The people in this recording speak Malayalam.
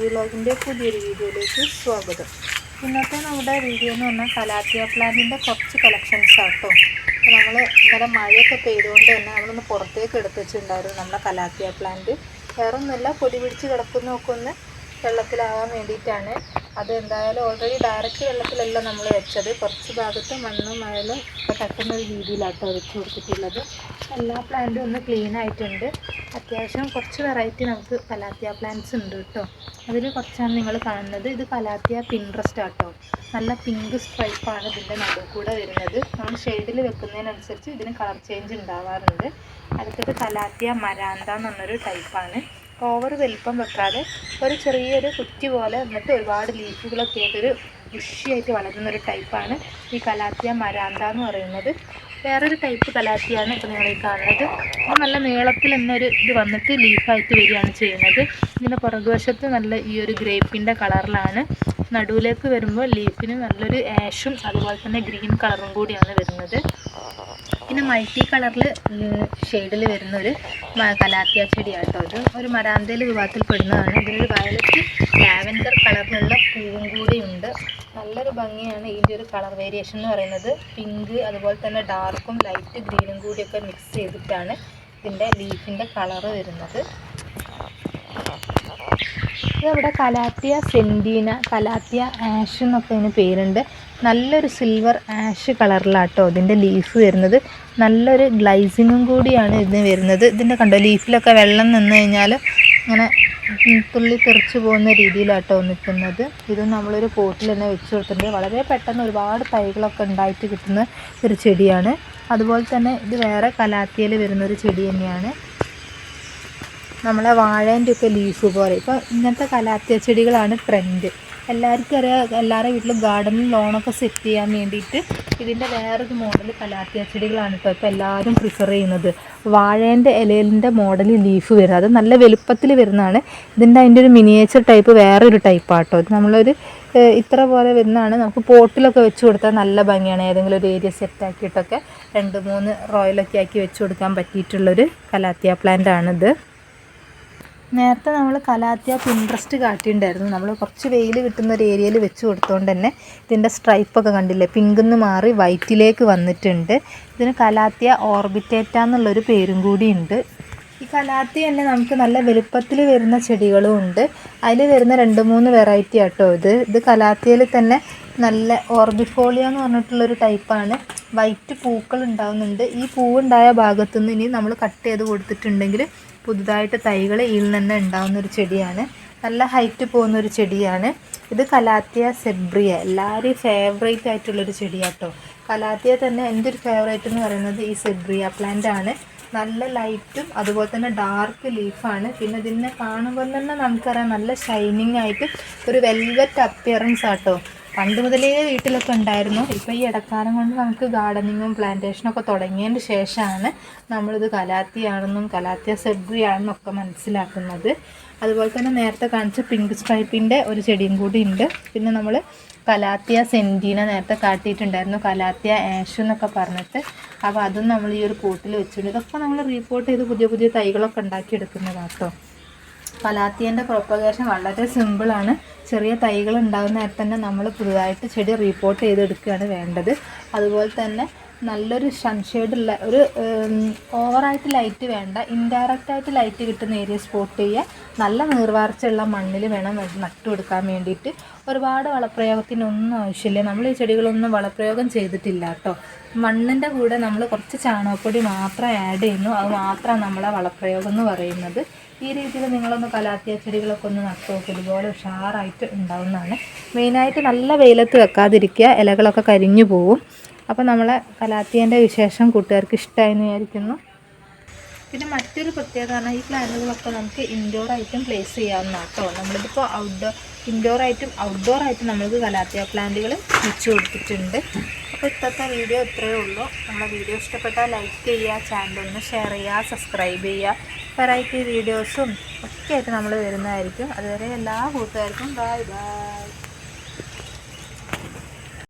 വീഡിയോയിലേക്ക് സ്വാഗതം. ഇന്നത്തെ നമ്മുടെ വീഡിയോ എന്ന് പറഞ്ഞാൽ കലാത്തിയ പ്ലാന്റിന്റെ കുറച്ച് കളക്ഷൻസ് ആട്ടോ അപ്പോൾ നമ്മൾ ഇന്നലെ മഴയൊക്കെ പെയ്തുകൊണ്ട് തന്നെ നമ്മളൊന്ന് പുറത്തേക്ക് എടുത്ത് വെച്ചിട്ടുണ്ടായിരുന്നു നമ്മുടെ കലാത്തിയ പ്ലാന്റ് വേറെ ഒന്നുമില്ല പൊടി പിടിച്ച് കിടക്കുന്നതൊക്കെ ഒന്ന് വെള്ളത്തിലാവാൻ വേണ്ടിയിട്ടാണ്. അത് എന്തായാലും ഓൾറെഡി ഡയറക്റ്റ് വെള്ളത്തിലല്ല നമ്മൾ വെച്ചത്. കുറച്ച് ഭാഗത്ത് മണ്ണും മഴലും ഒക്കെ തട്ടുന്ന ഒരു രീതിയിലാട്ടോ വെച്ച് കൊടുത്തിട്ടുള്ളത്. എല്ലാ പ്ലാന്റും ഒന്ന് ക്ലീൻ ആയിട്ടുണ്ട്. അത്യാവശ്യം കുറച്ച് വെറൈറ്റി നമുക്ക് കലാത്തിയ പ്ലാന്റ്സ് ഉണ്ട് കേട്ടോ. അതിൽ കുറച്ചാണ് നിങ്ങൾ കാണുന്നത്. ഇത് കലാത്തിയ പിൻട്രസ്റ്റ് ആട്ടോ. നല്ല പിങ്ക് സ്ട്രൈപ്പാണ് ഇതിന്റെ നടുവ് കൂടെ വരുന്നത്. നമ്മൾ ഷെയ്ഡിൽ വെക്കുന്നതിനനുസരിച്ച് ഇതിന് കളർ ചേഞ്ച് ഉണ്ടാവാറുണ്ട്. അടുത്തത് കലാത്തിയ മരാന്ത എന്ന് ടൈപ്പാണ് ഓവർ വലിപ്പം വെക്കാതെ ഒരു ചെറിയൊരു കുറ്റി പോലെ എന്നിട്ട് ഒരുപാട് ലീഫുകളൊക്കെ ആയിട്ടൊരു ബുഷിയായിട്ട് വളരുന്ന ഒരു ടൈപ്പാണ് ഈ കലാത്തിയ മരാന്ത എന്ന് പറയുന്നത്. വേറൊരു ടൈപ്പ് കലാത്തിയാണ് ഇപ്പോൾ നിങ്ങൾ ഈ കാണുന്നത്. ഇത് നല്ല നീളത്തിൽ എന്നൊരു ഇത് വന്നിട്ട് ലീഫായിട്ട് വരികയാണ് ചെയ്യുന്നത്. ഇതിന്റെ പുറകുവശത്ത് നല്ല ഈ ഒരു ഗ്രേപ്പിന്റെ കളറിലാണ്. നടുവിലേക്ക് വരുമ്പോൾ ലീഫിന് നല്ലൊരു ആഷും അതുപോലെ തന്നെ ഗ്രീൻ കളറും കൂടിയാണ് വരുന്നത്. പിന്നെ മൾട്ടി കളറിൽ ഷെയ്ഡിൽ വരുന്ന ഒരു കലാത്തിയ ചെടിയാണ് ചെടിയാട്ടോ ഇത്. ഒരു മരാന്തയിൽ വിഭാഗത്തിൽ പെടുന്നതാണ് ഇതിനൊരു വയലറ്റ് ലാവൻഡർ കളറിലുള്ള പൂവും കൂടിയുണ്ട്. നല്ലൊരു ഭംഗിയാണ് ഇതിന്റെ ഒരു കളർ വേരിയേഷൻ എന്ന് പറയുന്നത്. പിങ്ക് അതുപോലെ തന്നെ ഡാർക്കും ലൈറ്റ് ഗ്രീനും കൂടിയൊക്കെ മിക്സ് ചെയ്തിട്ടാണ് ഇതിന്റെ ലീഫിന്റെ കളറ് വരുന്നത്. ഇതിവിടെ കലാത്തിയ സെന്റീന കലാത്തിയ ആഷ് എന്നൊക്കെ ഇതിന് പേരുണ്ട്. നല്ലൊരു സിൽവർ ആഷ് കളറിലാട്ടോ ഇതിന്റെ ലീഫ് വരുന്നത്. നല്ലൊരു ഗ്ലൈസിനും കൂടിയാണ് ഇതിന് വരുന്നത്. ഇതിന്റെ കണ്ടോ ലീഫിലൊക്കെ വെള്ളം നിന്ന് കഴിഞ്ഞാൽ ഇങ്ങനെ തുള്ളി തെറിച്ച് പോകുന്ന രീതിയിലാട്ടോ നിൽക്കുന്നത് ഇത് നമ്മളൊരു പോട്ടിൽ തന്നെ വെച്ച് കൊടുത്തിട്ടുണ്ട്. വളരെ പെട്ടെന്ന് ഒരുപാട് തൈകളൊക്കെ ഉണ്ടായിട്ട് കിട്ടുന്ന ഒരു ചെടിയാണ്. അതുപോലെ തന്നെ ഇത് വേറെ കലാത്തിയിൽ വരുന്നൊരു ചെടി തന്നെയാണ്. നമ്മളെ വാഴേന്റെ ഒക്കെ ലീഫ് പോലെ. ഇപ്പോൾ ഇങ്ങനത്തെ കലാത്തിയ ചെടികളാണ് ട്രെൻഡ്. എല്ലാവർക്കും അറിയാം എല്ലാവരുടെ വീട്ടിലും ഗാർഡനിൽ ലോണൊക്കെ സെറ്റ് ചെയ്യാൻ വേണ്ടിയിട്ട് ഇതിന്റെ വേറൊരു മോഡൽ കലാത്തിയ ചെടികളാണ് ഇപ്പോൾ ഇപ്പോൾ എല്ലാവരും പ്രിഫർ ചെയ്യുന്നത്. വാഴേന്റെ ഇലയിലിന്റെ മോഡൽ ലീഫ് വരുന്നത് അത് നല്ല വലുപ്പത്തിൽ വരുന്നതാണ്. ഇതിന്റെ അതിന്റെ ഒരു മിനിയേച്ചർ ടൈപ്പ് വേറൊരു ടൈപ്പാട്ടോ ഇത് നമ്മളൊരു ഇത്ര പോലെ വരുന്നതാണ്. നമുക്ക് പോട്ടിലൊക്കെ വെച്ച് കൊടുത്താൽ നല്ല ഭംഗിയാണ്. ഏതെങ്കിലും ഒരു ഏരിയ സെറ്റ് ആക്കിയിട്ടൊക്കെ രണ്ട് മൂന്ന് റോയലൊക്കെ ആക്കി വെച്ച് കൊടുക്കാൻ പറ്റിയിട്ടുള്ളൊരു കലാത്തിയ പ്ലാന്റ് ആണിത്. നേരത്തെ നമ്മൾ കലാത്തിയ പിൻട്രസ്റ്റ് കാട്ടിയിട്ടുണ്ടായിരുന്നു നമ്മൾ കുറച്ച് വെയിൽ കിട്ടുന്ന ഒരു ഏരിയയിൽ വെച്ച് കൊടുത്തുകൊണ്ട് തന്നെ ഇതിന്റെ സ്ട്രൈപ്പൊക്കെ കണ്ടില്ലേ? പിങ്കെന്ന് മാറി വൈറ്റിലേക്ക് വന്നിട്ടുണ്ട്. ഇതിന് കലാത്തിയ ഓർബിറ്റേറ്റ എന്നുള്ളൊരു പേരും കൂടിയുണ്ട് ഈ കലാത്തി തന്നെ നമുക്ക് നല്ല വലുപ്പത്തിൽ വരുന്ന ചെടികളും ഉണ്ട്. അതിൽ വരുന്ന രണ്ട് മൂന്ന് വെറൈറ്റി ആട്ടോ ഇത്. ഇത് കലാത്തിയയിൽ തന്നെ നല്ല ഓർബിഫോളിയ എന്ന് പറഞ്ഞിട്ടുള്ളൊരു ടൈപ്പാണ് വൈറ്റ് പൂക്കൾ ഉണ്ടാവുന്നുണ്ട്. ഈ പൂവുണ്ടായ ഭാഗത്തു നിന്ന് ഇനി നമ്മൾ കട്ട് ചെയ്ത് കൊടുത്തിട്ടുണ്ടെങ്കിൽ പുതുതായിട്ട് തൈകൾ ഇതിൽ നിന്ന് ഉണ്ടാവുന്ന ഒരു ചെടിയാണ്. നല്ല ഹൈറ്റ് പോകുന്ന ഒരു ചെടിയാണ്. ഇത് കലാത്തിയ സെബ്രിയ. എല്ലാവരെയും ഫേവറേറ്റ് ആയിട്ടുള്ളൊരു ചെടിയാട്ടോ. കലാത്തിയ തന്നെ എന്റെ ഒരു ഫേവറേറ്റ് എന്ന് പറയുന്നത് ഈ സെബ്രിയ പ്ലാന്റ് ആണ്. നല്ല ലൈറ്റും അതുപോലെ തന്നെ ഡാർക്ക് ലീഫാണ് പിന്നെ ഇതിനെ കാണുമ്പോൾ തന്നെ നമുക്കറിയാം നല്ല ഷൈനിങ് ആയിട്ട് ഒരു വെൽവെറ്റ് അപ്പിയറൻസ് ആട്ടോ. പണ്ട് മുതലേ വീട്ടിലൊക്കെ ഉണ്ടായിരുന്നു. ഇപ്പോൾ ഈ ഇടക്കാലം കൊണ്ട് നമുക്ക് ഗാർഡനിങ്ങും പ്ലാന്റേഷനൊക്കെ തുടങ്ങിയതിന് ശേഷമാണ് നമ്മളിത് കലാത്തിയാണെന്നും കലാത്തിയ സെബ്രി ഒക്കെ മനസ്സിലാക്കുന്നത്. അതുപോലെ തന്നെ നേരത്തെ കാണിച്ച പിങ്ക് സ്ട്രൈപ്പിന്റെ ഒരു ചെടിയും കൂടി ഉണ്ട്. പിന്നെ നമ്മൾ കലാത്തിയ സെന്റീന നേരത്തെ കാട്ടിയിട്ടുണ്ടായിരുന്നു. കലാത്തിയ ആഷ് എന്നൊക്കെ പറഞ്ഞിട്ട്. അപ്പോൾ അതും നമ്മൾ ഈ ഒരു പോട്ടിൽ വെച്ചിട്ടുണ്ട്. ഇതൊക്കെ നമ്മൾ റീപോർട്ട് ചെയ്ത് പുതിയ പുതിയ തൈകളൊക്കെ ഉണ്ടാക്കിയെടുക്കുന്നതാട്ടോ. കലാത്തിയന്റെ പ്രൊപ്പഗേഷൻ വളരെ സിമ്പിളാണ് ചെറിയ തൈകൾ ഉണ്ടാകുന്ന നേരത്തന്നെ നമ്മൾ പുതുതായിട്ട് ചെടി റീപോർട്ട് ചെയ്തെടുക്കുകയാണ് വേണ്ടത്. അതുപോലെ തന്നെ നല്ലൊരു സൺഷെയ്ഡുള്ള ഒരു ഓവറായിട്ട് ലൈറ്റ് വേണ്ട ഇൻഡയറക്റ്റ് ആയിട്ട് ലൈറ്റ് കിട്ടുന്ന ഏരിയ സ്പോട്ട് ചെയ്യുക നല്ല നീർവാർച്ചയുള്ള മണ്ണിൽ വേണം നട്ടു കൊടുക്കാൻ വേണ്ടിയിട്ട്. ഒരുപാട് വളപ്രയോഗത്തിനൊന്നും ആവശ്യമില്ല. നമ്മൾ ഈ ചെടികളൊന്നും വളപ്രയോഗം ചെയ്തിട്ടില്ല കേട്ടോ. മണ്ണിന്റെ കൂടെ നമ്മൾ കുറച്ച് ചാണകപ്പൊടി മാത്രം ആഡ് ചെയ്യുന്നു. അത് മാത്രമാണ് നമ്മളെ വളപ്രയോഗം എന്ന് പറയുന്നത്. ഈ രീതിയിൽ നിങ്ങളൊന്ന് കലാത്തിയ ചെടികളൊക്കെ ഒന്ന് നട്ടു നോക്കും. ഇതുപോലെ ഉഷാറായിട്ട് ഉണ്ടാവുന്നതാണ്. മെയിനായിട്ട് നല്ല വെയിലത്ത് വെക്കാതിരിക്കുക. ഇലകളൊക്കെ കരിഞ്ഞു പോവും. അപ്പോൾ നമ്മളെ കലാത്തിയന്റെ വിശേഷം കൂട്ടുകാർക്ക് ഇഷ്ടമായെന്ന് വിചാരിക്കുന്നു. പിന്നെ മറ്റൊരു പ്രത്യേകത പറഞ്ഞാൽ ഈ പ്ലാന്റുകളൊക്കെ നമുക്ക് ഇൻഡോർ ആയിട്ടും പ്ലേസ് ചെയ്യാവുന്ന കേട്ടോ. നമ്മളിതിപ്പോൾ ഔട്ട്ഡോർ ഇൻഡോർ ആയിട്ടും ഔട്ട്ഡോർ ആയിട്ടും നമ്മൾക്ക് കലാത്തിയ പ്ലാന്റുകൾ വെച്ച് കൊടുത്തിട്ടുണ്ട്. അപ്പോൾ ഇപ്പോഴത്തെ വീഡിയോ ഇത്രയേ ഉള്ളൂ. നമ്മുടെ വീഡിയോ ഇഷ്ടപ്പെട്ടാൽ ലൈക്ക് ചെയ്യുക ചാനൽ ഒന്ന് ഷെയർ ചെയ്യുക സബ്സ്ക്രൈബ് ചെയ്യുക. വെറൈറ്റി വീഡിയോസും ഒക്കെ ആയിട്ട് നമ്മൾ വരുന്നതായിരിക്കും. അതുവരെ എല്ലാ കൂട്ടുകാർക്കും ബൈ ബൈ